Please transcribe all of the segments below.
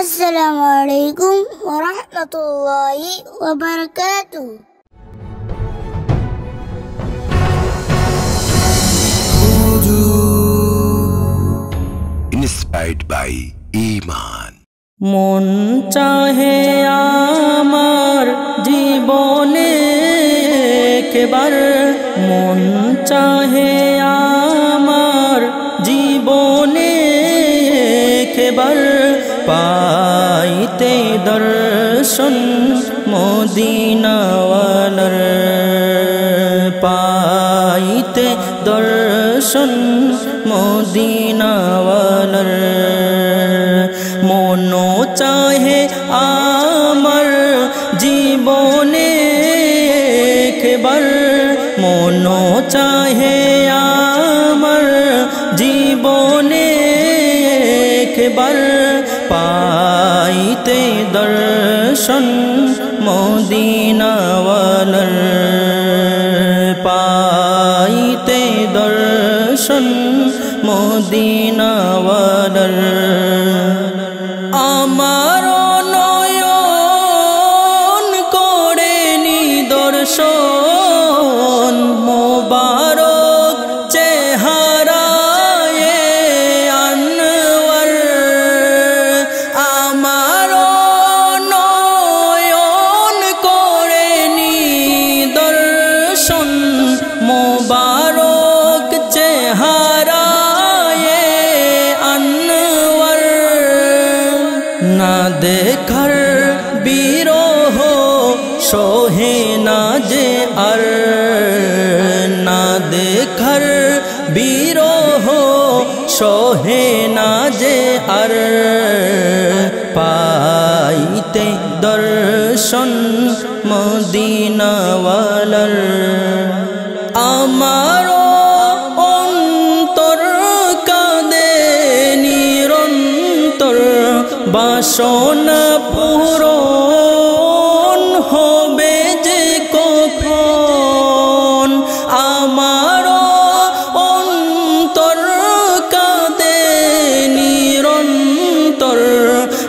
আসসালামু আলাইকুম ওরহমতুল্লাহি ওবরকাতু ইন্সপায়ার্ড বাই ইমান মন চাহে আমার জীবনে একবার। মন চাহে দর্শন মদিনাওয়ালার পাইতে দর্শন মদিনাওয়ালার। মনো চাহে আমার জীবনে একবার। মনো চাহে আমার জীবনে একবার। মদিনাওয়ালার পাইতে দর্শন মদিনাওয়ালার আমার নয়ন বিরহ সোহে না যে আর না দেখার বিরহ সোহে না যে আর পাইতে দর্শন মদিনাওয়ালার। আমারও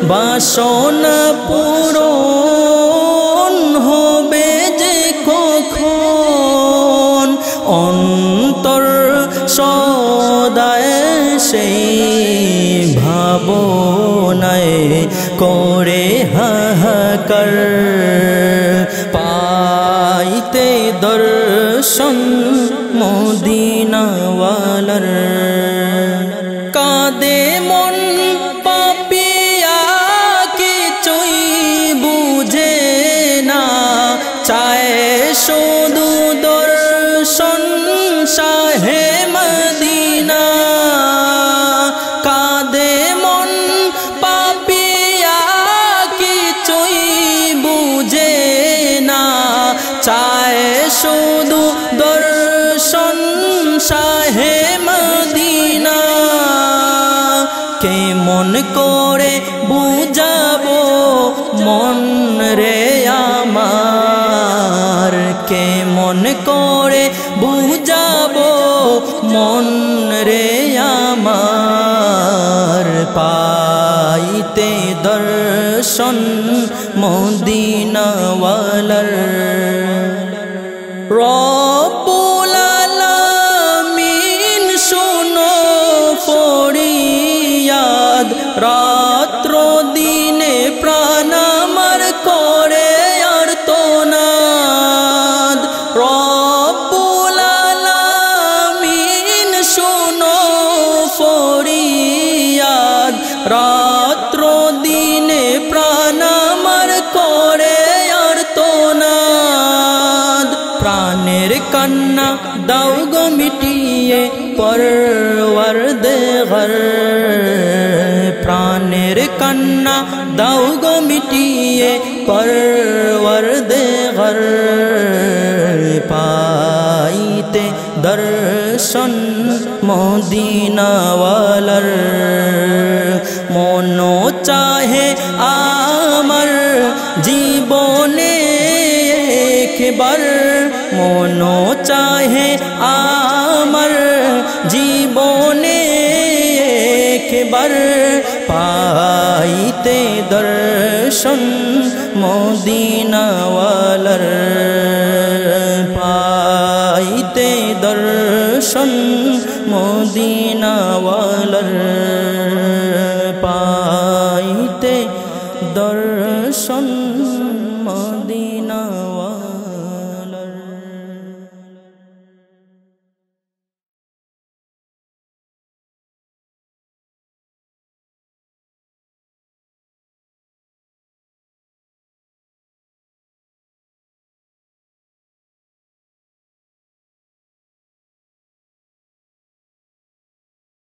বাসনা পূরণ হবে যে কখন? অন্তর সদায় সেই ভাবনায় করে হাহাকার। পাইতে দর্শন মদিনাওয়ালার। কাদে মন করে বুঝাবো, মন রে আমার। কে মন করে বুঝাবো, মন রে আমার। পাইতে দর্শন মদিনাওয়ালার রব্বুল দাও গো মিটিয়ে পরওয়ার দে ঘর। প্রাণের কান্না দাও গো মিটিয়ে পরওয়ার দে ঘর। পাইতে দর্শন মদিনাওয়ালার। মনো চাহে আমার জীবনে একবার মনো চাহে আমার জীবনে একবার পাইতে দর্শন মদিনাওয়ালার পাইতে দর্শন মদিনাওয়ালার পাইতে দর্শন